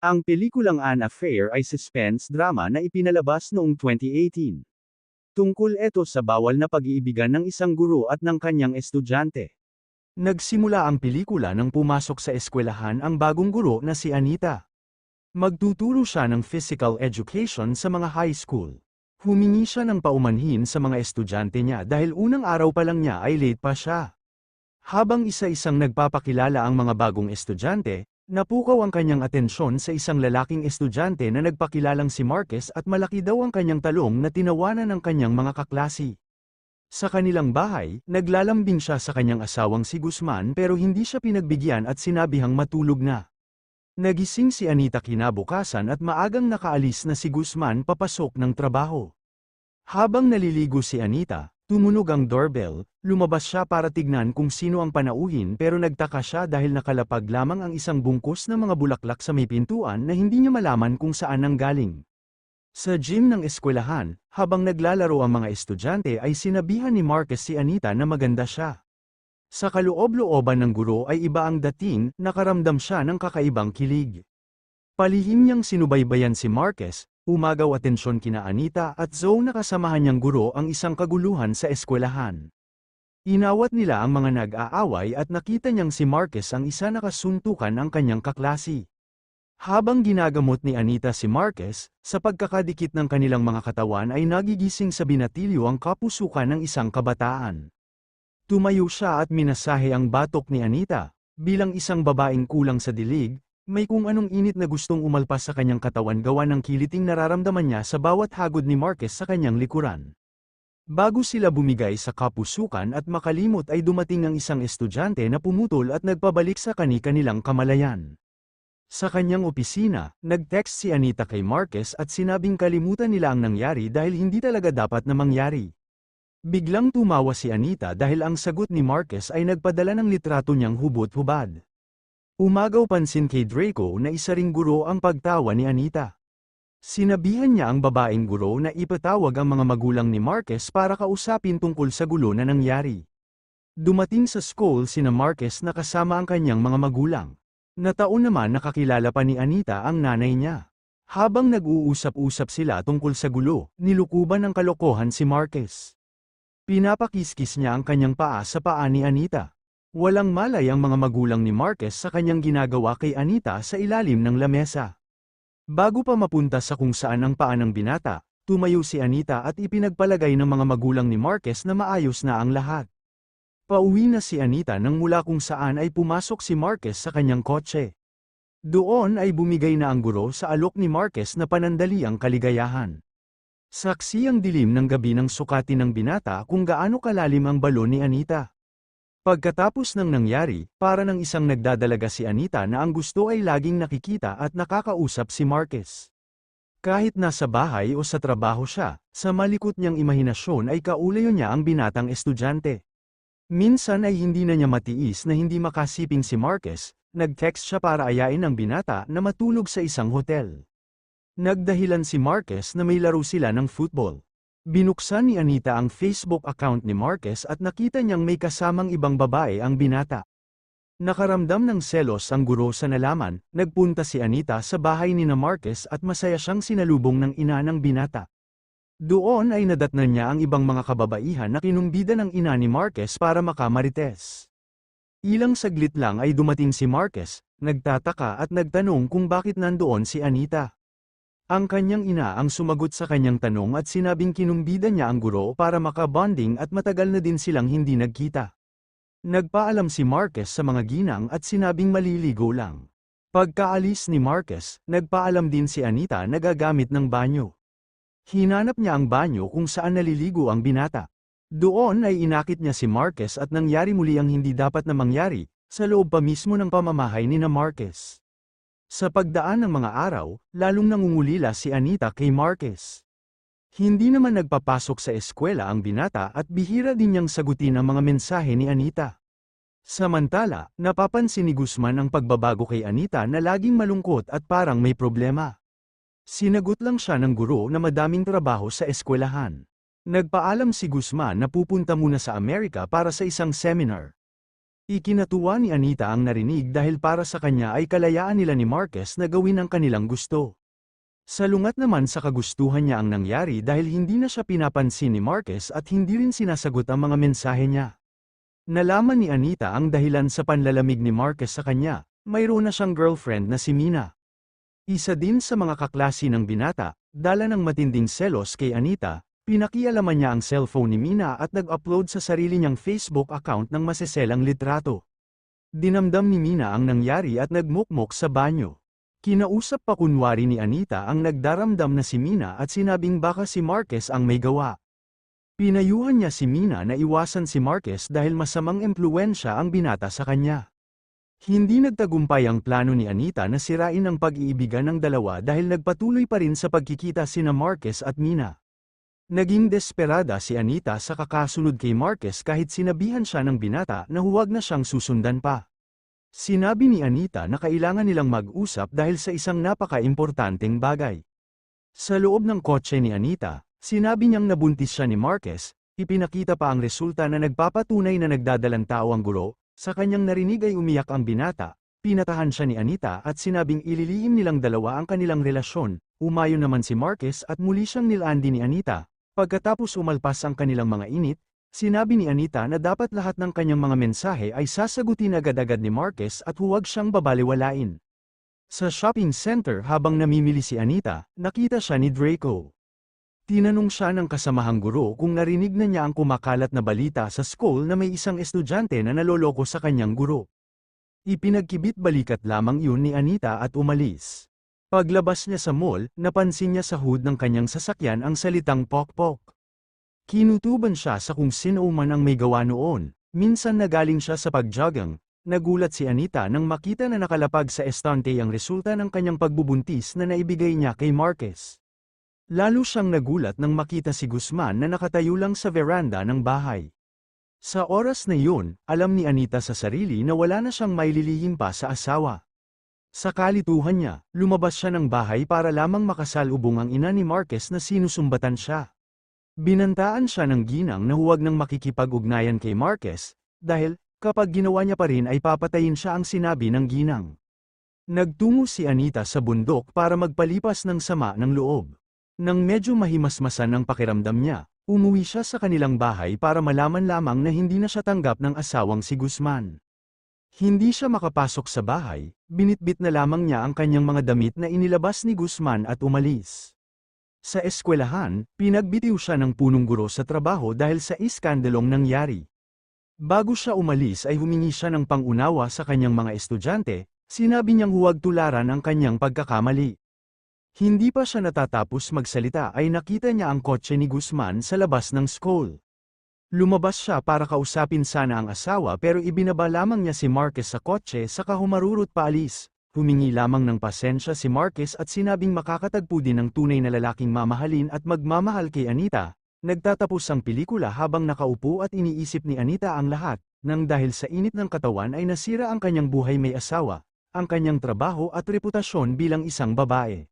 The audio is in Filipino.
Ang pelikulang An Affair ay suspense drama na ipinalabas noong 2018. Tungkol ito sa bawal na pag-iibigan ng isang guro at ng kanyang estudyante. Nagsimula ang pelikula nang pumasok sa eskwelahan ang bagong guro na si Anita. Magtuturo siya ng physical education sa mga high school. Humingi siya ng paumanhin sa mga estudyante niya dahil unang araw pa lang niya ay late pa siya. Habang isa-isang nagpapakilala ang mga bagong estudyante, napukaw ang kanyang atensyon sa isang lalaking estudyante na nagpakilalang si Marquez at malaki daw ang kanyang talong na tinawanan ng kanyang mga kaklasi. Sa kanilang bahay, naglalambing siya sa kanyang asawang si Guzman pero hindi siya pinagbigyan at sinabihang matulog na. Nagising si Anita kinabukasan at maagang nakaalis na si Guzman papasok ng trabaho. Habang naliligo si Anita, tumunog ang doorbell, lumabas siya para tignan kung sino ang panauhin pero nagtaka siya dahil nakalapag lamang ang isang bungkus ng mga bulaklak sa may pintuan na hindi niya malaman kung saan ang galing. Sa gym ng eskwelahan, habang naglalaro ang mga estudyante ay sinabihan ni Marcus si Anita na maganda siya. Sa kaloob-looban ng guro ay iba ang dating, nakaramdam siya ng kakaibang kilig. Palihim niyang sinubaybayan si Marcus, umagaw atensyon kina Anita at Zoe na kasamahan niyang guro ang isang kaguluhan sa eskwelahan. Inawat nila ang mga nag-aaway at nakita niyang si Marcus ang isa nakasuntukan ang kanyang kaklasi. Habang ginagamot ni Anita si Marquez, sa pagkakadikit ng kanilang mga katawan ay nagigising sa binatilyo ang kapusukan ng isang kabataan. Tumayo siya at minasahe ang batok ni Anita. Bilang isang babaeng kulang sa dilig, may kung anong init na gustong umalpas sa kanyang katawan gawa ng kiliting nararamdaman niya sa bawat hagod ni Marquez sa kanyang likuran. Bago sila bumigay sa kapusukan at makalimot ay dumating ang isang estudyante na pumutol at nagpabalik sa kani-kanilang kamalayan. Sa kanyang opisina, nag-text si Anita kay Marquez at sinabing kalimutan nila ang nangyari dahil hindi talaga dapat na mangyari. Biglang tumawa si Anita dahil ang sagot ni Marquez ay nagpadala ng litrato niyang hubot-hubad. Umagaw pansin kay Draco na isa ring guro ang pagtawa ni Anita. Sinabihan niya ang babaeng guro na ipatawag ang mga magulang ni Marquez para kausapin tungkol sa gulo na nangyari. Dumating sa school sina Marquez na kasama ang kanyang mga magulang. Nataon naman nakakilala pa ni Anita ang nanay niya. Habang nag-uusap-usap sila tungkol sa gulo, nilukuban ng kalokohan si Marquez. Pinapakiskis niya ang kanyang paa sa paa ni Anita. Walang malay ang mga magulang ni Marquez sa kanyang ginagawa kay Anita sa ilalim ng lamesa. Bago pa mapunta sa kung saan ang paa ng binata, tumayo si Anita at ipinagpalagay ng mga magulang ni Marquez na maayos na ang lahat. Pauwi na si Anita nang mula kung saan ay pumasok si Marquez sa kanyang kotse. Doon ay bumigay na ang guro sa alok ni Marquez na panandali ang kaligayahan. Saksi ang dilim ng gabi ng sukati ng binata kung gaano kalalim ang balon ni Anita. Pagkatapos ng nangyari, para ng isang nagdadalaga si Anita na ang gusto ay laging nakikita at nakakausap si Marquez. Kahit nasa bahay o sa trabaho siya, sa malikot niyang imahinasyon ay kaulayo niya ang binatang estudyante. Minsan ay hindi na niya matiis na hindi makasiping si Marquez, nag-text siya para ayain ang binata na matulog sa isang hotel. Nagdahilan si Marquez na may laro sila ng football. Binuksan ni Anita ang Facebook account ni Marquez at nakita niyang may kasamang ibang babae ang binata. Nakaramdam ng selos ang guro sa nalaman, nagpunta si Anita sa bahay ni na Marquez at masaya siyang sinalubong ng ina ng binata. Doon ay nadatnan niya ang ibang mga kababaihan na kinumbida ng ina ni Marquez para makamarites. Ilang saglit lang ay dumating si Marquez, nagtataka at nagtanong kung bakit nandoon si Anita. Ang kanyang ina ang sumagot sa kanyang tanong at sinabing kinumbida niya ang guro para makabonding at matagal na din silang hindi nagkita. Nagpaalam si Marquez sa mga ginang at sinabing maliligo lang. Pagkaalis ni Marquez, nagpaalam din si Anita na gagamit ng banyo. Hinanap niya ang banyo kung saan naliligo ang binata. Doon ay inakit niya si Marquez at nangyari muli ang hindi dapat na mangyari, sa loob pa mismo ng pamamahay ni na Marquez. Sa pagdaan ng mga araw, lalong nangungulila si Anita kay Marquez. Hindi naman nagpapasok sa eskwela ang binata at bihira din niyang sagutin ang mga mensahe ni Anita. Samantala, napapansin ni Guzman ang pagbabago kay Anita na laging malungkot at parang may problema. Sinagot lang siya ng guro na madaming trabaho sa eskwelahan. Nagpaalam si Guzman na pupunta muna sa Amerika para sa isang seminar. Ikinatuwa ni Anita ang narinig dahil para sa kanya ay kalayaan nila ni Marquez na gawin ang kanilang gusto. Salungat naman sa kagustuhan niya ang nangyari dahil hindi na siya pinapansin ni Marquez at hindi rin sinasagot ang mga mensahe niya. Nalaman ni Anita ang dahilan sa panlalamig ni Marquez sa kanya, mayroon na siyang girlfriend na si Mina. Isa din sa mga kaklase ng binata, dala ng matinding selos kay Anita, pinakialaman niya ang cellphone ni Mina at nag-upload sa sarili niyang Facebook account ng maseselang litrato. Dinamdam ni Mina ang nangyari at nagmukmok sa banyo. Kinausap pa kunwari ni Anita ang nagdaramdam na si Mina at sinabing baka si Marquez ang may gawa. Pinayuhan niya si Mina na iwasan si Marquez dahil masamang impluensya ang binata sa kanya. Hindi nagtagumpay ang plano ni Anita na sirain ang pag-iibigan ng dalawa dahil nagpatuloy pa rin sa pagkikita sina Marquez at Mina. Naging desperada si Anita sa kakasunod kay Marquez kahit sinabihan siya ng binata na huwag na siyang susundan pa. Sinabi ni Anita na kailangan nilang mag-usap dahil sa isang napaka-importanteng bagay. Sa loob ng kotse ni Anita, sinabi niyang nabuntis siya ni Marquez, ipinakita pa ang resulta na nagpapatunay na nagdadalang tao ang guro, sa kanyang narinig ay umiyak ang binata, pinatahan siya ni Anita at sinabing ililihim nilang dalawa ang kanilang relasyon, umayo naman si Marquez at muli siyang nilandi ni Anita, pagkatapos umalpas ang kanilang mga init, Sinabi ni Anita na dapat lahat ng kanyang mga mensahe ay sasagutin agad-agad ni Marquez at huwag siyang babaliwalain. Sa shopping center habang namimili si Anita, nakita siya ni Draco. Tinanong siya ng kasamahang guro kung narinig na niya ang kumakalat na balita sa school na may isang estudyante na naloloko sa kanyang guro. Ipinagkibit balikat lamang yun ni Anita at umalis. Paglabas niya sa mall, napansin niya sa hood ng kanyang sasakyan ang salitang pok-pok. Kinutuban siya sa kung sino man ang may gawa noon. Minsan nagaling siya sa pagjogging. Nagulat si Anita nang makita na nakalapag sa estante ang resulta ng kanyang pagbubuntis na naibigay niya kay Marquez. Lalo siyang nagulat nang makita si Guzman na nakatayo lang sa veranda ng bahay. Sa oras na yun, alam ni Anita sa sarili na wala na siyang maililihim pa sa asawa. Sa kalituhan niya, lumabas siya ng bahay para lamang makasalubong ang ina ni Marquez na sinusumbatan siya. Binantaan siya ng ginang na huwag nang makikipag-ugnayan kay Marquez, dahil, kapag ginawa niya pa rin ay papatayin siya ang sinabi ng ginang. Nagtungo si Anita sa bundok para magpalipas ng sama ng loob. Nang medyo mahimasmasan ang pakiramdam niya, umuwi siya sa kanilang bahay para malaman lamang na hindi na siya tanggap ng asawang si Guzman. Hindi siya makapasok sa bahay, binitbit na lamang niya ang kanyang mga damit na inilabas ni Guzman at umalis. Sa eskwelahan, pinagbitiw siya ng punong guro sa trabaho dahil sa iskandalong nangyari. Bago siya umalis ay humingi siya ng pangunawa sa kanyang mga estudyante, sinabi niyang huwag tularan ang kanyang pagkakamali. Hindi pa siya natatapos magsalita ay nakita niya ang kotse ni Guzman sa labas ng school. Lumabas siya para kausapin sana ang asawa pero ibinaba lamang niya si Marquez sa kotse saka humarurot paalis. Humingi lamang ng pasensya si Marquez at sinabing makakatagpo din ng tunay na lalaking mamahalin at magmamahal kay Anita. Nagtatapos ang pelikula habang nakaupo at iniisip ni Anita ang lahat, nang dahil sa init ng katawan ay nasira ang kanyang buhay may asawa, ang kanyang trabaho at reputasyon bilang isang babae.